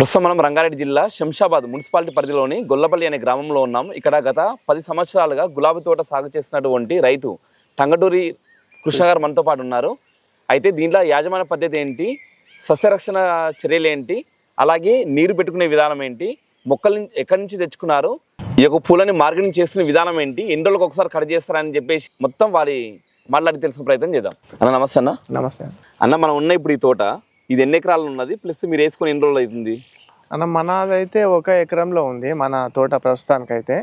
ప్రస్తుతం మనం రంగారెడ్డి జిల్లా శంషాబాద్ మున్సిపాలిటీ పరిధిలోని గొల్లపల్లి అనే గ్రామంలో ఉన్నాం. ఇక్కడ గత పది సంవత్సరాలుగా గులాబీ తోట సాగు చేస్తున్నటువంటి రైతు టంగటూరి కృష్ణ గారు మనతో పాటు ఉన్నారు. అయితే దీంట్లో యాజమాన్య పద్ధతి ఏంటి? సస్యరక్షణ చర్యలు ఏంటి? అలాగే నీరు పెట్టుకునే విధానం ఏంటి? మొక్కలు ఎక్కడి నుంచి తెచ్చుకున్నారు? ఈ యొక్క పూలని మార్కెటింగ్ చేస్తున్న విధానం ఏంటి? ఎన్ని రోజులకు ఒకసారి కట్ చేస్తారని చెప్పేసి మొత్తం వారి మాట్లాడి తెలుసుకునే ప్రయత్నం చేద్దాం. అన్న నమస్తే అన్న. నమస్తే అన్న మనం ఉన్న ఇప్పుడు ఈ తోట ఇది ఎన్ని ఎకరాలు ఉన్నది? ప్లస్ మీరు వేసుకుని ఎన్ని రోజులు అవుతుంది? అన్న మనదైతే ఒక ఎకరంలో ఉంది మన తోట ప్రస్తుతానికైతే.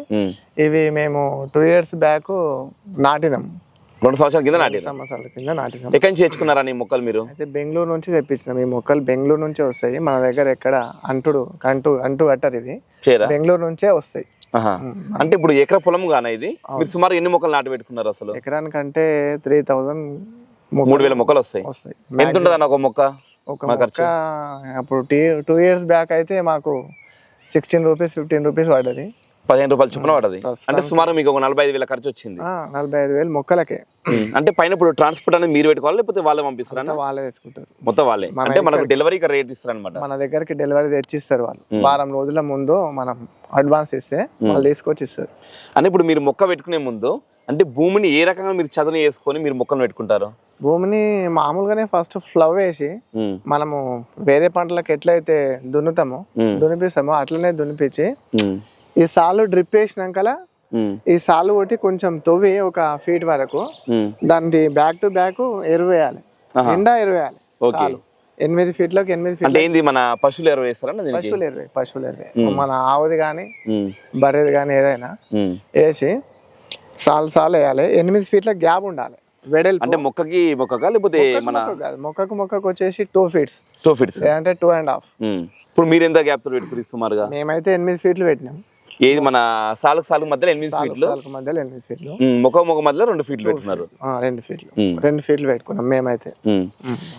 ఇవి మేము టూ ఇయర్స్ బ్యాక్ నాటినాం. రెండు సంవత్సరాల కింద నాటి సంవత్సరాల కింద నాటినాం. ఎక్కడి నుంచి తెచ్చుకున్నారా నీ మొక్కలు మీరు? అయితే బెంగళూరు నుంచి తెప్పించినాం. ఈ మొక్కలు బెంగళూరు నుంచే వస్తాయి. మన దగ్గర ఎక్కడ అంటుడు అంటు అంటు కట్టరు ఇది. బెంగళూరు నుంచే వస్తాయి. అంటే ఇప్పుడు ఎకర పొలం గానా ఇది? మీరు సుమారు ఎన్ని మొక్కలు నాటి పెట్టుకున్నారు అసలు? ఎకరానికంటే త్రీ థౌజండ్ మూడు వేల మొక్కలు వస్తాయి. వస్తాయి. ఎంత ఉంటుంది అన్న ఒక మొక్క? ఒక మొక్క అప్పుడు టూ ఇయర్స్ బ్యాక్ అయితే మాకు సిక్స్టీన్ రూపీస్ ఫిఫ్టీన్ రూపీస్ పడ్డది. పదిహేను రూపాయలు చొప్పున పడది అంటే సుమారు మీకు ఒక నలభై ఐదు వేల ఖర్చు వచ్చింది. నలభై ఐదు వేలు మొక్కలకే. అంటే పైన ఇప్పుడు ట్రాన్స్పోర్ట్ అనేది మీరు పెట్టుకోవాలి లేకపోతే వాళ్ళే పంపిస్తారా వాళ్ళే తెచ్చుకుంటారు. మొత్తం వాళ్ళే. అంటే మనకు డెలివరీకి రేట్ ఇస్తారనమాట మన దగ్గరికి డెలివరీ తెచ్చిస్తారు వాళ్ళు. వారం రోజుల ముందు మనం అడ్వాన్స్ ఇస్తే వాళ్ళు తీసుకొచ్చి ఇస్తారు. అంటే ఇప్పుడు మీరు మొక్క పెట్టుకునే ముందు అంటే భూమిని ఏ రకంగా మీరు చదును చేసుకొని మీరు మొక్కను పెట్టుకుంటారు? భూమిని మామూలుగానే ఫస్ట్ ఫ్లవ్ వేసి. మనము వేరే పంటలకు ఎట్లయితే దున్నుతామో ఉమ్. దున్నిపిస్తామో అట్లనే దున్నిపించి ఉమ్. ఈ సాలు డ్రిప్ వేసినాకలా. ఈ సాలు కొట్టి కొంచెం తవ్వి ఒక ఫీట్ వరకు. దానికి బ్యాక్ టు బ్యాక్ ఎరువు వేయాలి. నిండా ఎరువు వేయాలి ఓకే చాలు ఎనిమిది ఫీట్లకు ఎనిమిది ఫీట్ అంటే ఏంది మన పశువులు ఎరువు వేస్తారా పశువులు ఎరువు పశువులు ఎరువు మన ఆవుది కానీ. బర్రెది కానీ ఏదైనా. వేసి సాలు సాలు వేయాలి ఎనిమిది ఫీట్ల గ్యాప్ ఉండాలి వెడల్పు. అంటే మొక్కకి మొక్కగా లేకపోతే మన మొక్కకు మొక్కకు వచ్చేసి టూ ఫీట్స్. Two feets. లేదంటే టూ అండ్ హాఫ్. ఇప్పుడు మీరు ఎంత గ్యాప్తో పెట్టుకుని సుమారుగా? మేమైతే ఎనిమిది ఫీట్లు పెట్టినాం. ఏది మన సాలుకు సాలుకు మధ్యలో ఎనిమిది ఫీట్లు? సాలుకు మధ్యలో ఎనిమిది ఫీట్లు. మొక్క మొక్క మధ్యలో రెండు ఫీట్లు పెట్టుకున్నారు. రెండు ఫీట్లు. రెండు ఫీట్లు పెట్టుకున్నాం మేమైతే.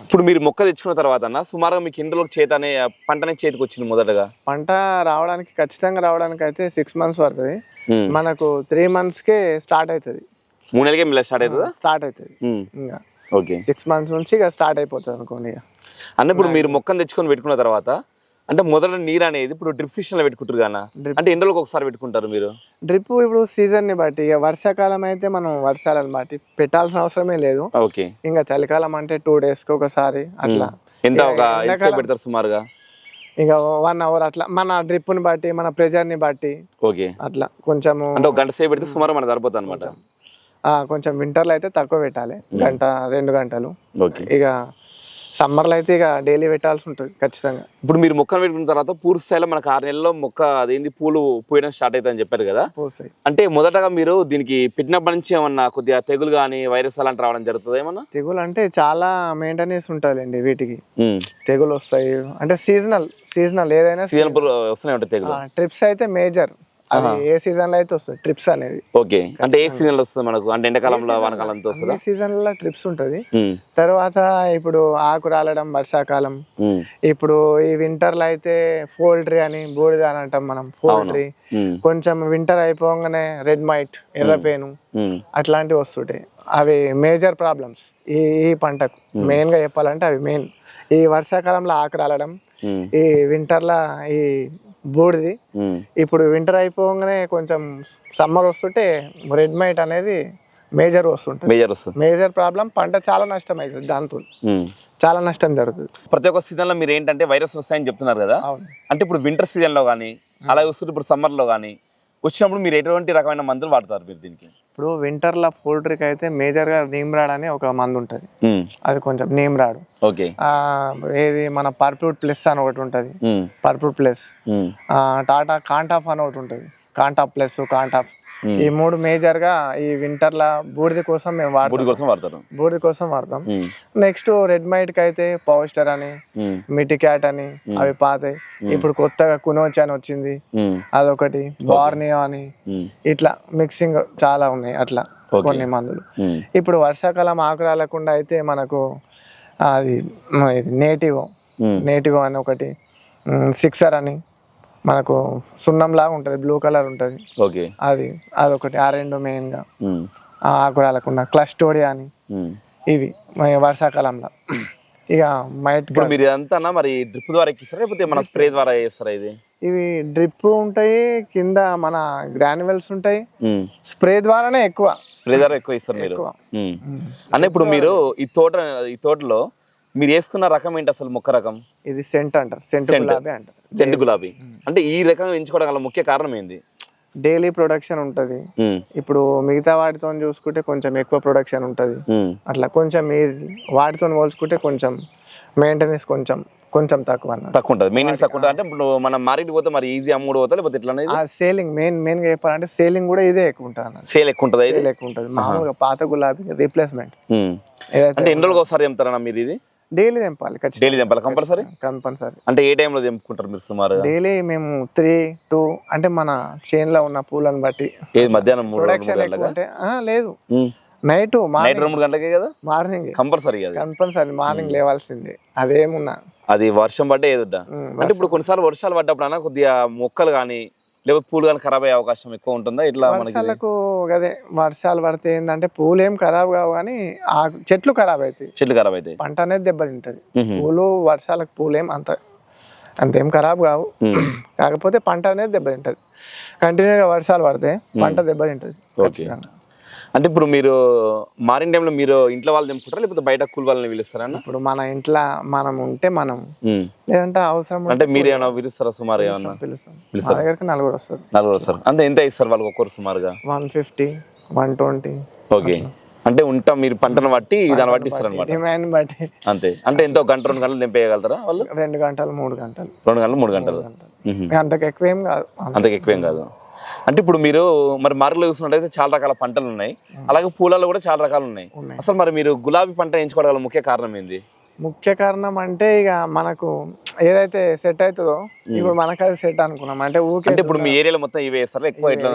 ఇప్పుడు మీరు మొక్క తెచ్చుకున్న తర్వాత అన్న సుమారుగా మీకు రోజులకు చేత అనే పంటనే చేతికి వచ్చింది మొదటగా? పంట రావడానికి ఖచ్చితంగా రావడానికి అయితే సిక్స్ మంత్స్ పడుతుంది. మనకు త్రీ మంత్స్కే స్టార్ట్ అవుతుంది. మూడు నెలలకే మిల్ల స్టార్ట్ అవుతుందా? స్టార్ట్ అవుతుంది. ఉమ్. ఇంకా ఓకే సిక్స్ మంత్స్ నుంచి ఇక స్టార్ట్ అయిపోతుంది అనుకోండి ఇక. అన్న ఇప్పుడు మీరు మొక్కను తెచ్చుకొని పెట్టుకున్న తర్వాత అంటే మొదట నీరు అనేది ఇప్పుడు డ్రిప్ సిస్టమ్లో పెట్టుకుంటారు Drip. అంటే రోజులకు ఒకసారి పెట్టుకుంటారు మీరు? డ్రిప్ ఇప్పుడు సీజన్ని బట్టి ఇక వర్షాకాలం అయితే మనం వర్షాలను బట్టి పెట్టాల్సిన అవసరమే లేదు. ఓకే ఇంకా చలికాలం అంటే టూ డేస్కి ఒకసారి అట్లా. ఎంత ఒక ఎంతసేపు పెడతారు సుమారుగా? ఇక వన్ అవర్ అట్లా. మన డ్రిప్ని బట్టి మన ప్రెజర్ని బట్టి ఓకే అట్లా కొంచెము అంటే ఒక గంట సేపు పెడితే సుమారు మనకు సరిపోతుంది అనమాట కొంచెం వింటర్లో అయితే తక్కువ పెట్టాలి. గంట రెండు గంటలు. ఇక సమ్మర్లో అయితే ఇక డైలీ పెట్టాల్సి ఉంటుంది ఖచ్చితంగా. ఇప్పుడు మీరు మొక్కను పెట్టుకున్న తర్వాత పూర్తి స్థాయిలో మనకు ఆరు నెలల్లో మొక్క అదేంది పూలు పూయడం స్టార్ట్ అవుతుందని చెప్పారు కదా? అంటే మొదటగా మీరు దీనికి పెట్టినప్పటి నుంచి ఏమన్నా కొద్దిగా తెగులు కానీ వైరస్ అలాంటి రావడం జరుగుతుంది ఏమన్నా? తెగులు అంటే చాలా మెయింటెనెన్స్ ఉంటుందండి వీటికి. తెగులు వస్తాయి. అంటే సీజనల్ సీజనల్ ఏదైనా సీజన్ వస్తూనే ఉంటాయి తెగులు. ట్రిప్స్ అయితే మేజర్ అది ఏ సీజన్లో అయితే వస్తుంది? ట్రిప్స్ అనేది. ఓకే. అంటే ఏ సీజన్లో వస్తుంది మనకు? అంటే ఎండాకాలంలో వానకాలంతో వస్తుందా? అన్ని సీజన్లలో ట్రిప్స్ ఉంటుంది. తర్వాత ఇప్పుడు ఆకు రాలడం వర్షాకాలం. ఇప్పుడు ఈ వింటర్లో అయితే పోల్ట్రీ అని బూడిద అని అంటాం మనం. పోల్ట్రీ. కొంచెం వింటర్ అయిపోగానే రెడ్ మైట్ ఎర్రపేను అట్లాంటివి వస్తుంటాయి. అవి మేజర్ ప్రాబ్లమ్స్ ఈ ఈ పంటకు. మెయిన్గా చెప్పాలంటే అవి మెయిన్. ఈ వర్షాకాలంలో ఆకు రాలడం ఈ వింటర్లో ఈ బూడిది. ఇప్పుడు వింటర్ అయిపోగానే కొంచెం సమ్మర్ వస్తుంటే రెడ్ మైట్ అనేది మేజర్ వస్తుంటుంది. మేజర్ వస్తుంది. మేజర్ ప్రాబ్లం పంట చాలా నష్టం అవుతుంది దాంతో. చాలా నష్టం జరుగుతుంది. ప్రతి ఒక్క సీజన్లో మీరు ఏంటంటే వైరస్ వస్తాయని చెప్తున్నారు కదా? అంటే ఇప్పుడు వింటర్ సీజన్లో కానీ అలాగే వస్తుంటే ఇప్పుడు సమ్మర్లో కానీ వచ్చినప్పుడు మీరు ఎటువంటి రకమైన మందులు వాడతారు మీరు దీనికి? ఇప్పుడు వింటర్లో పోల్ట్రీకి అయితే మేజర్గా నీమ్రాడ్ అని ఒక మందు ఉంటుంది. అది కొంచెం నీమ్రాడు. ఓకే. ఆ, ఏది మన పర్ప్యూట్ ప్లస్ అని ఒకటి ఉంటుంది. ఉమ్, పర్ప్యూట్ ప్లస్. టాటా కాంటాఫ్ అని ఒకటి ఉంటుంది. Contaf plus Contaf. ఈ మూడు మేజర్గా ఈ వింటర్లో బూడిద కోసం మేము వాడతాం. కోసం వాడతారు. బూడిద కోసం వాడతాం. నెక్స్ట్ రెడ్ మైట్కి అయితే పవర్స్టర్ అని ఉమ్, మిటిక్యాట్ అని అవి పాతాయి ఇప్పుడు కొత్తగా కునోచ్ అని వచ్చింది. అదొకటి. బార్నియో అని. ఇట్లా మిక్సింగ్ చాలా ఉన్నాయి అట్లా. కొన్ని మందులు. ఇప్పుడు వర్షాకాలం ఆకు రాలకుండా అయితే మనకు అది నేటివ్. నేటివ్ అని ఒకటి. సిక్సర్ అని. మనకు సున్నంలాగా ఉంటుంది బ్లూ కలర్ ఉంటుంది. ఓకే. అది అదొకటి ఆ రెండు మెయిన్గా ఉమ్, ఆకు రాలకుండా క్లస్టోడియా అని. ఇవి వర్షాకాలంలో. ఇక మైట్ ఇప్పుడు మీరు ఇదంతా మరి డ్రిప్ ద్వారా ఎక్కిస్తారా లేకపోతే మన స్ప్రే ద్వారా చేస్తారా ఇది? ఇవి డ్రిప్ ఉంటాయి కింద మన గ్రాన్యువల్స్ ఉంటాయి. స్ప్రే ద్వారానే ఎక్కువ. స్ప్రే ద్వారా ఎక్కువ ఇస్తారు మీరు. అన్న ఇప్పుడు మీరు ఈ తోట ఈ తోటలో మీరు వేసుకున్న రకం ఏంటి అసలు మొక్క రకం? ఇది సెంట్ అంటారు. Scent Scent. గులాబీ అంటారు. చెండు గులాబీ. అంటే ఈ రకం ఎంచుకోవడం గల ముఖ్య కారణం ఏంది? డైలీ ప్రొడక్షన్ ఉంటుంది. ఉమ్, ఇప్పుడు మిగతా వాటితో చూసుకుంటే కొంచెం ఎక్కువ ప్రొడక్షన్ ఉంటుంది. ఉమ్, అట్లా కొంచెం ఈజీ వాటితో పోల్చుకుంటే కొంచెం మెయింటెనెన్స్ కొంచెం కొంచెం తక్కువ అన్నమాట తక్కువ ఉంటుంది మెయింటెనెన్స్ తక్కువ ఉంటుంది అంటే ఇప్పుడు మనం మార్కెట్ పోతే మరి ఈజీ అమ్ముడు పోతా లేకపోతే ఎట్లా అనేది? ఆ సేలింగ్ మెయిన్ మెయిన్గా చెప్పాలంటే సేలింగ్ కూడా ఇదే ఎక్కువ ఉంటుంది అన్నమాట సేల్ ఎక్కువ ఉంటుంది ఇది? సేల్ ఎక్కువ ఉంటుంది మామూలుగా పాత గులాబీ రీప్లేస్మెంట్ ఉమ్. ఏదైతే అంటే ఎన్ని రోజులకు ఒకసారి తెంపుతారన్నా మీరు ఇది? డైలీ తెంపాలి ఖచ్చితంగా. డైలీ తెంపాలి? కంపల్సరీ? కంపల్సరీ. అంటే ఏ టైంలో తెంపుకుంటారు మీరు సుమారుగా డైలీ మేము త్రీ టూ అంటే మన చేన్లో ఉన్న పూలను బట్టి. ఏది మధ్యాహ్నం ప్రొడక్షన్ ఎక్కువ గంటలకా? ఉంటే ఆ, లేదు. నైట్ నైట్ రెండు మూడు గంటలకే కదా? మార్నింగ్ కంపల్సరీ అది. కంపల్సరీ మార్నింగ్ లేవాల్సిందే. అదేమున్నా. అది వర్షం పడ్డే ఉమ్, అంటే ఇప్పుడు కొన్నిసార్లు వర్షాలు పడ్డప్పుడు అన్న కొద్దిగా మొక్కలు కానీ లేకపోతే పూలు కానీ ఖరాబ్ అయ్యే అవకాశం ఎక్కువ ఉంటుందా? ఇట్లా మనకి అదే వర్షాలు పడితే ఏంటంటే పూలు ఏం ఖరాబ్ కావు కానీ ఆ చెట్లు ఖరాబ్ అవుతాయి. చెట్లు ఖరాబ్ అవుతాయి. పంట అనేది దెబ్బతింటది. పూలు వర్షాలకు పూలేం అంత అంతేం ఖరాబ్ కావు. కాకపోతే పంట అనేది దెబ్బతింటది. కంటిన్యూగా వర్షాలు పడితే పంట దెబ్బతింటది. ఖచ్చితంగా. అంటే ఇప్పుడు మీరు మారిన టైంలో మీరు ఇంట్లో వాళ్ళు తెంపుకుంటారా? లేకపోతే బయట కూల్ వాళ్ళని పిలుస్తారా అన్న ఇప్పుడు మన ఇంట్లో మనం ఉంటే మనం. ఉమ్. లేదంటే అవసరం ఉంటే అంటే మీరు ఏమైనా పిలుస్తారా సుమారు ఏమన్నా? పిలుస్తాం. మా పిలుస్తారా? దగ్గరికి నలుగురు వస్తారు. నలుగురు వస్తారు. అంటే ఎంత ఇస్తారు వాళ్ళకి ఒక్కరు సుమారుగా? One fifty one twenty. Okay. అంటే ఉంటా మీరు పంటను బట్టి దాన్ని బట్టి ఇస్తారు అనమాట డిమాండ్ బట్టి. అంతే. అంటే ఎంతో గంట రెండు గంటలు తెంపేయగలుగుతారా వాళ్ళు? రెండు గంటలు మూడు గంటలు. రెండు గంటలు మూడు గంటలు. మ్మ్. అంతకు ఎక్కువ ఏం కాదు. అంతకు ఎక్కువేం కాదు. అంటే ఇప్పుడు మీరు మరి మార్కెట్లో చూసినట్టయితే చాలా రకాల పంటలు ఉన్నాయి. అలాగే పూలలో కూడా చాలా రకాలు ఉన్నాయి. అసలు మరి మీరు గులాబీ పంట ఎంచుకోవడం ముఖ్య కారణం ఏంది? ముఖ్య కారణం అంటే ఇక మనకు ఏదైతే సెట్ అవుతుందో ఇప్పుడు మనకు అది సెట్ అనుకున్నాం. అంటే ఊకే అంటే ఇప్పుడు మీ ఏరియాలో మొత్తం ఇవే వేస్తారా? ఎక్కువ ఎట్లా?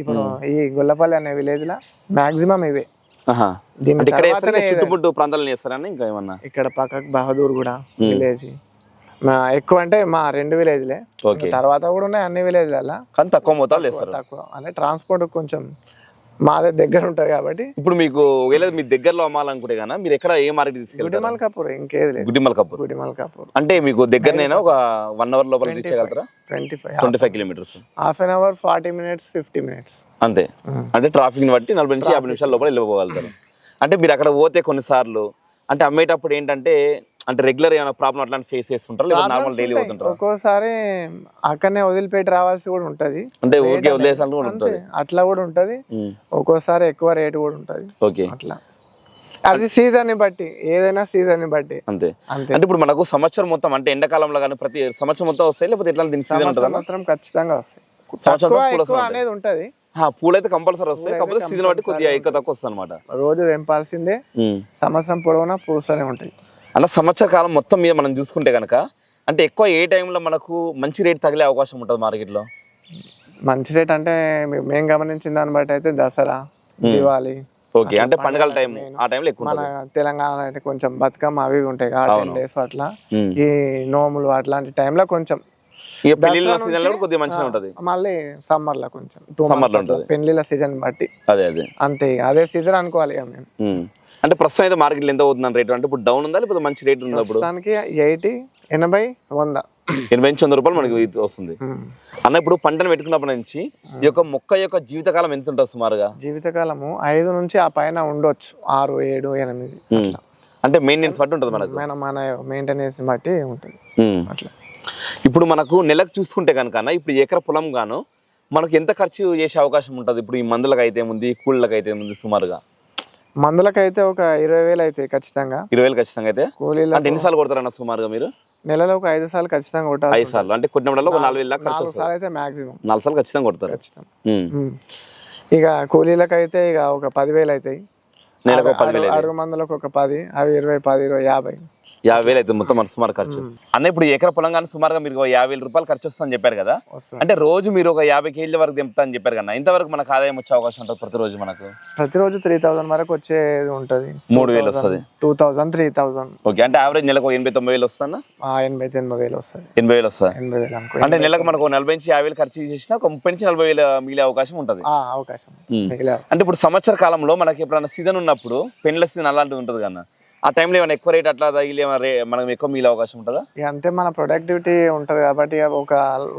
ఇప్పుడు ఈ గొల్లపల్లి అనే విలేజ్ లా మాక్సిమం ఇవే. ఆహా. దీని అంటే ఇక్కడ వేస్తారా? తర్వాతనే ఇంకా ప్రాంతాలను ఏమన్నా? ఇక్కడ పక్కకు బహదూర్ కూడా విలేజ్ ఎక్కువ అంటే మా రెండు విలేజ్లే. ఓకే. తర్వాత కూడా ఉన్నాయి అన్ని విలేజ్లలో కానీ తక్కువ మోతాదు వేస్తారు తక్కువ. అంటే ట్రాన్స్పోర్ట్ కొంచెం మాదే దగ్గర ఉంటుంది కాబట్టి. ఇప్పుడు మీకు మీ దగ్గరలో అమ్మాలనుకుంటే కన్నా మీరు ఎక్కడ ఏ మార్కెట్ తీసుకెళ్తారు? గుడిమల్ కపూర్ ఇంకేది లేదు. గుడ్డిమల్ కపూర్. గుడిమల్ కపూర్. అంటే మీకు దగ్గరనైనా ఒక వన్ అవర్ లోపల రీచ్ చేయగలుగుతారా? Twenty five twenty five kilometres half an hour forty minutes fifty minutes అంతే అంటే ట్రాఫిక్ని బట్టి నలభై నుంచి యాభై నిమిషాల లోపల వెళ్ళిపోగలుగుతారు. అంటే మీరు అక్కడ పోతే కొన్నిసార్లు అంటే అమ్మేటప్పుడు ఏంటంటే అంటే రెగ్యులర్ ఏమైనా ప్రాబ్లం అట్లాంటి ఫేస్ చేస్తుంటారు? లేదా నార్మల్ డైలీ పోతుంటారు ఒక్కోసారి అక్కడనే వదిలిపెట్టి రావాల్సి కూడా ఉంటది. అంటే ఊరికే వదిలేసాను కూడా ఉంటుంది. అట్లా కూడా ఉంటది. ఒక్కోసారి ఎక్కువ రేటు కూడా ఉంటది. ఓకే. అట్లా. అది సీజన్ని బట్టి ఏదైనా సీజన్ని బట్టి. అంతే. అంతే. అంటే ఇప్పుడు మనకు సంవత్సరం మొత్తం అంటే ఎండాకాలంలో కానీ ప్రతి సంవత్సరం మొత్తం వస్తాయి లేకపోతే ఎట్లా దీని సీజన్ ఉంటుందా మాత్రం ఖచ్చితంగా వస్తాయి. సంవత్సరం అనేది ఉంటది. పూలు అయితే కంపల్సరీ వస్తాయి కాకపోతే సీజన్ బట్టి కొద్దిగా ఎక్కువ తక్కువ వస్తుంది అనమాట రోజు తెంపాల్సిందే. సంవత్సరం పొడవునా పూస్తూనే ఉంటాయి. అలా సంవత్సర కాలం మొత్తం మీద మనం చూసుకుంటే కనుక అంటే ఎక్కువ ఏ టైంలో మనకు మంచి రేట్ తగిలే అవకాశం ఉంటుంది మార్కెట్లో మంచి రేట్ అంటే మేము గమనించిన దాన్ని బట్టి అయితే దసరా దివాళీ. ఓకే అంటే పండుగల టైం ఆ టైంలో ఎక్కువ మన తెలంగాణ అయితే కొంచెం బతుకమ్మ అవి ఉంటాయి ఆ టెన్ డేస్ అట్లా. ఉమ్. ఈ నోములు అట్లాంటి టైంలో కొంచెం కొద్దిగా మంచిగా ఉంటుంది. మళ్ళీ సమ్మర్లో కొంచెం లో పెళ్ళిళ్ళ సీజన్ బట్టి. అదే అదే. అంతే అదే సీజన్ అనుకోవాలి మేము. అంటే ప్రస్తుతం అయితే మార్కెట్లో ఎంత అవుతుంది రేట్? అంటే ఇప్పుడు డౌన్ ఉందా లేకపోతే మంచి రేట్ ఉందా ఇప్పుడు? ప్రస్తుతానికి ఎయిటీ ఎనభై వంద. ఎనభై నుంచి వంద రూపాయలు మనకి ఇది వస్తుంది. అన్న ఇప్పుడు పంటను పెట్టుకున్నప్పటి నుంచి ఈ యొక్క మొక్క యొక్క జీవితకాలం ఎంత ఉంటుంది సుమారుగా? జీవితకాలము ఐదు నుంచి ఆ పైన ఉండొచ్చు. ఆరు ఏడు ఎనిమిది. అంటే మెయింటెనెన్స్ బట్టి ఉంటుంది మనకు? మన మన మెయింటెనెన్స్ బట్టి ఉంటుంది. అట్లా. ఇప్పుడు మనకు నెలకు చూసుకుంటే కనుక ఇప్పుడు ఎకర పొలం గాను మనకు ఎంత ఖర్చు చేసే అవకాశం ఉంటుంది? ఇప్పుడు ఈ మందులకు అయితే ఉంది కూలీలకు అయితే ఉంది సుమారుగా? మందులకైతే ఒక ఇరవై వేలు అవుతాయి ఖచ్చితంగా. ఇరవై వేలు ఖచ్చితంగా అయితే? కూలీల అంటే ఎన్నిసార్లు కొడతారన్న సుమారుగా మీరు? నెలలో ఒక ఐదు సార్లు ఖచ్చితంగా కొట్టాలి ఐదు సార్లు. అంటే కొట్టినప్పుడు ఒక నాలుగు వేలు దాకా ఖర్చు నాలుగు వస్తుంది. సార్లు అయితే మాక్సిమం. నాలుగు సార్లు ఖచ్చితంగా కొడతారు. ఖచ్చితం. ఉమ్. ఉమ్. ఇక కూలీలకైతే ఇక ఒక పదివేలు అవుతాయి. నెలకు ఒక పదివేలు అయితే. అడుగు మందులకు ఒక పది అవి ఇరవై పది ఇరవై యాభై. యాభై వేలు అయితే మొత్తం మన సుమారు ఖర్చు. అన్న ఇప్పుడు ఎకర పొలం కానీ సుమారుగా మీరు యాభై వేల రూపాయలు ఖర్చు వస్తుందని చెప్పారు కదా? వస్తుంది. అంటే రోజు మీరు ఒక యాభై కేజీల వరకు దింపుతా అని చెప్పారు కదా? ఇంతవరకు మనకు ఆదాయం వచ్చే అవకాశం ఉంటుంది ప్రతిరోజు మనకు? ప్రతిరోజు త్రీ థౌసండ్ వరకు వచ్చేది ఉంటుంది. మూడు వేలు వస్తుంది. Two thousand three thousand okay అంటే యావరేజ్ నెలకు ఎనభై తొంభై వేలు వస్తుందన్న? ఎనభై ఎనభై వేలు వస్తుంది. ఎనభై వేలు వస్తుంది? ఎనభై వేలు అంటే నెలకు మనకు నలభై నుంచి యాభై వేలు ఖర్చు చేసినా ఒక ముప్పై నుంచి నలభై వేలు మిగిలే అవకాశం ఉంటుంది. అవకాశం అంటే ఇప్పుడు సంవత్సర కాలంలో మనకి ఎప్పుడైనా సీజన్ ఉన్నప్పుడు పెండ్ల సీజన్ అలాంటిది ఉంటుంది కన్నా ఆ టైంలో ఏమైనా ఎక్కువ రేట్ అట్లా తగిలి మనం ఎక్కువ మీలే అవకాశం ఉంటుందా? అంతే మన ప్రొడక్టివిటీ ఉంటుంది కాబట్టి ఒక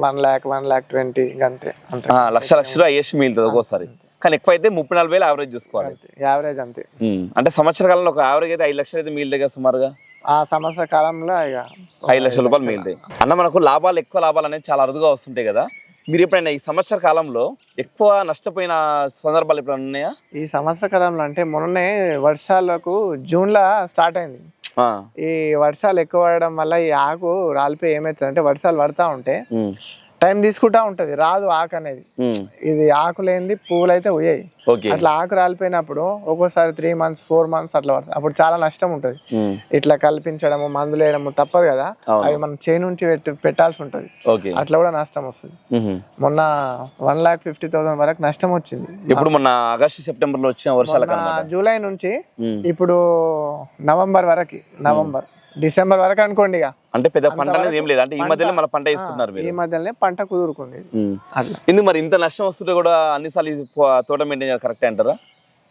one lakh one lakh twenty అంతే లక్ష లక్షలు అయ్యేసి మిగులుతుంది ఒక్కోసారి. కానీ ఎక్కువ అయితే ముప్పై నలభై వేలు యావరేజ్ చూసుకోవాలి. యావరేజ్ అంతే. అంటే సంవత్సర కాలంలో ఒక యావరేజ్ అయితే ఐదు లక్షలు అయితే మిగిలితే కదా సుమారుగా? ఆ సంవత్సర కాలంలో ఇక ఐదు లక్షల రూపాయలు మిగులుతాయి అన్న మనకు లాభాలు ఎక్కువ లాభాలు అనేది చాలా అరుదుగా వస్తుంటాయి కదా. మీరు ఎప్పుడైనా ఈ సంవత్సర కాలంలో ఎక్కువ నష్టపోయిన సందర్భాలు ఎప్పుడైనా ఉన్నాయా ఈ సంవత్సర కాలంలో అంటే మొన్ననే వర్షాలకు జూన్లో స్టార్ట్ అయింది. ఈ వర్షాలు ఎక్కువ పడడం వల్ల ఈ ఆకు రాలిపోయి ఏమవుతుంది అంటే వర్షాలు పడతా ఉంటే. టైం తీసుకుంటా ఉంటది రాదు ఆకు అనేది. ఇది ఆకులు ఏంది పువ్వులు అయితే ఓకే. అట్లా ఆకు రాలిపోయినప్పుడు ఒక్కోసారి త్రీ మంత్స్ ఫోర్ మంత్స్ అట్లా పడుతుంది అప్పుడు చాలా నష్టం ఉంటుంది. ఇట్లా కల్పించడము మందులు వేయడము తప్పదు కదా. అవి మనం చేను నుంచి పెట్టి పెట్టాల్సి ఉంటుంది. అట్లా కూడా నష్టం వస్తుంది. మొన్న వన్ లాక్ ఫిఫ్టీ థౌసండ్ వరకు నష్టం వచ్చింది. ఇప్పుడు మొన్న ఆగస్టు సెప్టెంబర్లో వచ్చిన వర్షాల జూలై నుంచి. ఇప్పుడు నవంబర్ వరకు నవంబర్. డిసెంబర్ వరకు అనుకోండి ఇక. అంటే పెద్ద పంట అనేది ఏం లేదు. అంటే ఈ మధ్యలో మన పంట వేస్తున్నారు ఈ మధ్యలోనే పంట కుదురుకుంది. అట్లా. ఎందుకు మరి ఇంత నష్టం వస్తుంటే కూడా అన్నిసార్లు ఇది తోట మెయింటైన్ కరెక్ట్ అంటారా?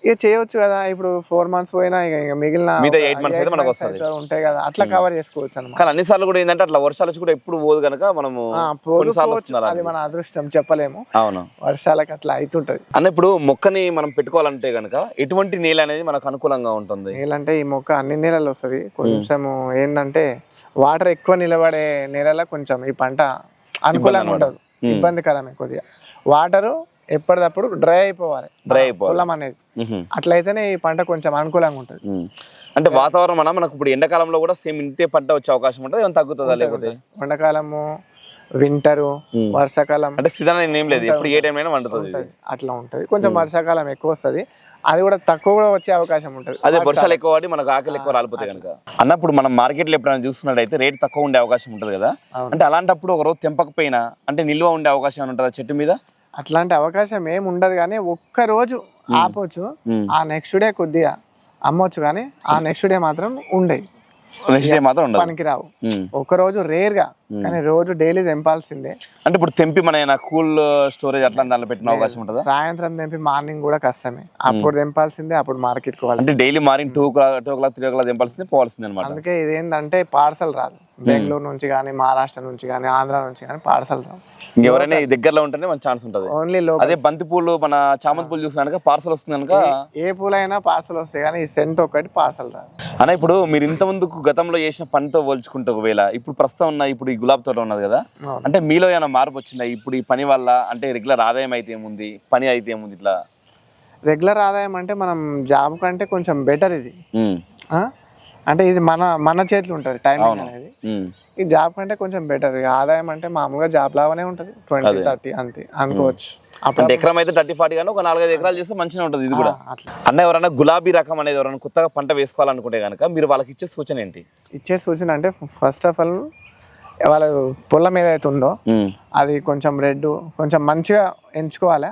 ఇక చేయొచ్చు కదా. ఇప్పుడు ఫోర్ మంత్స్ పోయినా ఇక ఇక మిగిలిన మిగతా ఒక eight months అయితే మనకు వస్తది. ఉంటాయి కదా. అట్లా కవర్ చేసుకోవచ్చు అనమాట కానీ అన్నిసార్లు కూడా ఏంటంటే అట్లా వర్షాలు వచ్చి కూడా ఎప్పుడు పోదు కనుక మనము అది మన అదృష్టం చెప్పలేము. అవును. వర్షాలకు అట్లా అవుతుంటది అన్న ఇప్పుడు మొక్కని మనం పెట్టుకోవాలంటే కనుక ఎటువంటి నేల అనేది మనకు అనుకూలంగా ఉంటుంది? నేలంటే ఈ మొక్క అన్ని నేలలు వస్తుంది. కొంచెము ఏంటంటే వాటర్ ఎక్కువ నిలబడే నేలలో కొంచెం ఈ పంట అనుకూలంగా ఉండదు. ఇబ్బందికరమే కొద్దిగా. వాటర్ ఎప్పటికప్పుడు డ్రై అయిపోవాలి. డ్రై అయిపోవాలి. పొలం అనేది. అట్లయితేనే ఈ పంట కొంచెం అనుకూలంగా ఉంటుంది. అంటే వాతావరణం అన్న మనకు ఇప్పుడు ఎండాకాలంలో కూడా సేమ్ ఇంతే పంట వచ్చే అవకాశం ఉంటుంది ఏమైనా తగ్గుతుందా లేకపోతే? ఎండాకాలము వింటరు. వర్షాకాలం అంటే సీజన్ ఏం లేదు ఎప్పుడు ఏ టైం అయినా వండుతుంది. అట్లా ఉంటుంది. కొంచెం వర్షాకాలం ఎక్కువ వస్తుంది. అది కూడా తక్కువ కూడా వచ్చే అవకాశం ఉంటుంది. అదే వర్షాలు ఎక్కువ పడి మనకు ఆకలి ఎక్కువ రాలిపోతాయి కనుక. అన్నప్పుడు మనం మార్కెట్లో ఎప్పుడైనా చూస్తున్నట్టయితే రేట్ తక్కువ ఉండే అవకాశం ఉంటుంది కదా. అంటే అలాంటప్పుడు ఒక రోజు తెంపకపోయినా అంటే నిల్వ ఉండే అవకాశం ఉంటుందా చెట్టు మీద? అట్లాంటి అవకాశం ఏమి ఉండదు కానీ ఒక్క రోజు ఆపొచ్చు. ఆ నెక్స్ట్ డే కొద్దిగా అమ్మొచ్చు కానీ ఆ నెక్స్ట్ డే మాత్రం ఉండయి. నెక్స్ట్ డే మాత్రం పనికి రావు. ఒక రోజు రేర్గా కానీ రోజు డైలీ తెంపాల్సిందే. అంటే ఇప్పుడు తెంపి మన కూల్ స్టోరేజ్ అట్లా దాంట్లో పెట్టిన అవకాశం ఉంటుందా? సాయంత్రం తెంపి మార్నింగ్ కూడా కష్టమే. అప్పుడు తెంపాల్సిందే అప్పుడు మార్కెట్ అంటే daily morning two two clock three o'clock తెంపాల్సిందే పోవాల్సిందే అనమాట అందుకే ఇదేంటంటే పార్సల్ రాదు. బెంగళూరు నుంచి కానీ మహారాష్ట్ర నుంచి కానీ ఆంధ్ర నుంచి కానీ పార్సల్ రాదు ఇంకెవరైనా ఈ దగ్గరలో ఉంటేనే మన ఛాన్స్ ఉంటుంది. ఓన్లీ లో అదే బంతి పూలు మన చామంతి పూలు చూసినాక పార్సల్ వస్తుంది కనుక ఏ పూలైనా పార్సల్ వస్తాయి కానీ ఈ సెంట్ ఒకటి పార్సల్ రాదు. అన్న ఇప్పుడు మీరు ఇంత ముందుకు గతంలో చేసిన పనితో పోల్చుకుంటే ఒకవేళ ఇప్పుడు ప్రస్తుతం ఉన్న ఇప్పుడు ఈ గులాబ్ తోట ఉన్నది కదా. అంటే మీలో ఏమైనా మార్పు వచ్చిందా? ఇప్పుడు ఈ పని వల్ల అంటే రెగ్యులర్ ఆదాయం అయితే ఏముంది? పని అయితే ఏముంది ఇట్లా? రెగ్యులర్ ఆదాయం అంటే మనం జాబ్ కంటే కొంచెం బెటర్ ఇది? అంటే ఇది మన మన చేతిలో ఉంటుంది టైమింగ్ అనేది. ఈ జాబ్ కంటే కొంచెం బెటర్ ఆదాయం అంటే మామూలుగా జాబ్ లాగానే ఉంటుంది ట్వంటీ థర్టీ అంతే అనుకోవచ్చు. అప్పుడు అంటే ఎకరం అయితే థర్టీ ఫార్టీ కానీ ఒక నాలుగైదు ఎకరాలు చేస్తే మంచిగా ఉంటుంది ఇది కూడా. అన్న ఎవరైనా గులాబీ రకం అనేది ఎవరైనా కొత్తగా పంట వేసుకోవాలనుకుంటే కనుక మీరు వాళ్ళకి ఇచ్చే సూచన ఏంటి? ఇచ్చే సూచన అంటే ఫస్ట్ ఆఫ్ ఆల్ వాళ్ళ పొలం ఏదైతే ఉందో అది కొంచెం రెడ్ కొంచెం మంచిగా ఎంచుకోవాలి?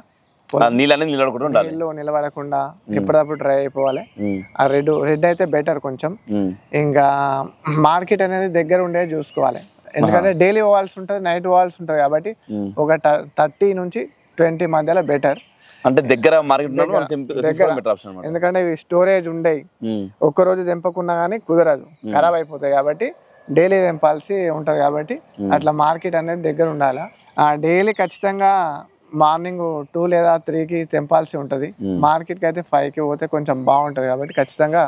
నిలబడకుండా ఉండాలి. నీళ్ళు నిలబడకుండా ఎప్పటికప్పుడు డ్రై అయిపోవాలి. ఆ రెడ్ రెడ్ అయితే బెటర్ కొంచెం. ఇంకా మార్కెట్ అనేది దగ్గర ఉండే చూసుకోవాలి. ఎందుకంటే డైలీ పోవాల్సి ఉంటుంది నైట్ పోవాల్సి ఉంటుంది కాబట్టి. ఒక థర్టీ నుంచి ట్వంటీ మధ్యలో బెటర్. అంటే దగ్గర మార్కెట్ ఎందుకంటే ఇవి స్టోరేజ్ ఉండయి. ఉమ్, ఒక్క రోజు తెంపకున్నా కానీ కుదరదు. ఖరాబ్ అయిపోతాయి కాబట్టి డైలీ తెంపాల్సి ఉంటుంది కాబట్టి అట్లా మార్కెట్ అనేది దగ్గర ఉండాలి. ఆ డైలీ ఖచ్చితంగా మార్నింగ్ టూ లేదా త్రీకి తెంపాల్సి ఉంటుంది. మార్కెట్కి అయితే ఫైవ్కి పోతే కొంచెం బాగుంటుంది కాబట్టి ఖచ్చితంగా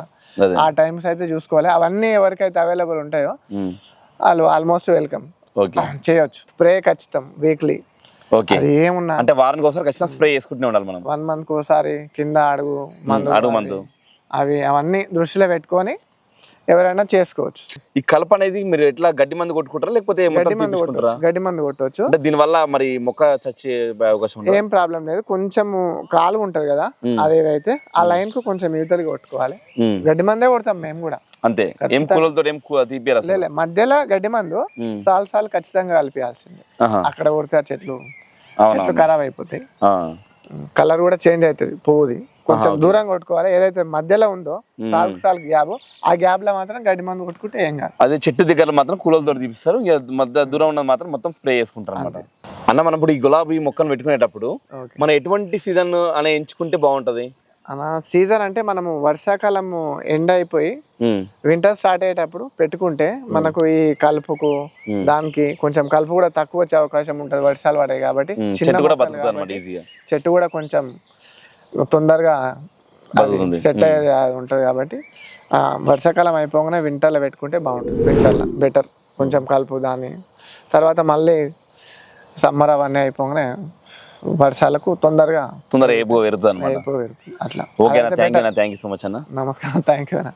ఆ టైమ్స్ అయితే చూసుకోవాలి. అవన్నీ ఎవరికైతే అవైలబుల్ ఉంటాయో ఉమ్, వాళ్ళు ఆల్మోస్ట్ వెల్కమ్. ఓకే. చేయొచ్చు. స్ప్రే ఖచ్చితం వీక్లీ. ఓకే. అది ఏమున్నా అంటే వారానికి ఒకసారి ఖచ్చితంగా స్ప్రే చేసుకుంటూనే ఉండాలి మనం. వన్ మంత్ ఒకసారి కింద అడుగు మందు అడుగు మందు. అవి అవన్నీ దృష్టిలో పెట్టుకొని ఎవరైనా చేసుకోవచ్చు. ఈ కలప అనేది మీరు ఎట్లా గడ్డి మందు కొట్టుకుంటారా? లేకపోతే గడ్డి మందు కొట్టవచ్చు గడ్డి మందు కొట్టవచ్చు అంటే దీని వల్ల మరి మొక్క చచ్చే అవకాశం ఏం ప్రాబ్లం లేదు. కొంచెం కాలు ఉంటది కదా అదేదైతే ఆ లైన్కు కొంచెం యువతలు కొట్టుకోవాలి. గడ్డి మందే కొడతాం మేము కూడా. అంతే. ఏం కూలలతో ఏం కూ- తీపియరు అసలు. లే మధ్యలో గడ్డి మందు. సాల్ సాల్ ఖచ్చితంగా కలిపియాల్సిందే. అక్కడ కొడితే ఆ చెట్లు చెట్లు ఖరాబ్ అయిపోతాయి. కలర్ కూడా చేంజ్ అవుతుంది పువ్వుది. కొంచెం దూరం కొట్టుకోవాలి. ఏదైతే మధ్యలో ఉందో సాల్కు సాల్ గ్యాప్ ఆ గ్యాప్లో మాత్రం గడ్డి మందు కొట్టుకుంటే ఏం కాదు. అదే చెట్టు దగ్గర మాత్రం కూలలతో తీపిస్తారు. మధ్య దూరం ఉన్నది మాత్రం మొత్తం స్ప్రే చేసుకుంటారు అనమాట అన్న మనం ఇప్పుడు ఈ గులాబీ మొక్కను పెట్టుకునేటప్పుడు మనం ఎటువంటి సీజన్ అనే ఎంచుకుంటే బాగుంటది? అన్న సీజన్ అంటే మనము వర్షాకాలము ఎండ్ అయిపోయి వింటర్ స్టార్ట్ అయ్యేటప్పుడు పెట్టుకుంటే మనకు ఈ కలుపుకు. దానికి కొంచెం కలుపు కూడా తక్కువ వచ్చే అవకాశం ఉంటుంది వర్షాలు పడాయి కాబట్టి చెట్టు కూడా కొంచెం తొందరగా. సెట్ అయ్యేది ఉంటుంది కాబట్టి ఆ, వర్షాకాలం అయిపోగానే వింటర్లో పెట్టుకుంటే బాగుంటుంది వింటర్లో బెటర్. కొంచెం కలుపు దాన్ని. తర్వాత మళ్ళీ సమ్మర్ అవన్నీ అయిపోగానే వర్షాలకు తొందరగా తొందరగా ఏపుగా పెరుగుతుంది. అనమాట అట్లా. ఓకేనా thank you thank you so much అన్న. నమస్కారం థ్యాంక్ యూ అన్న.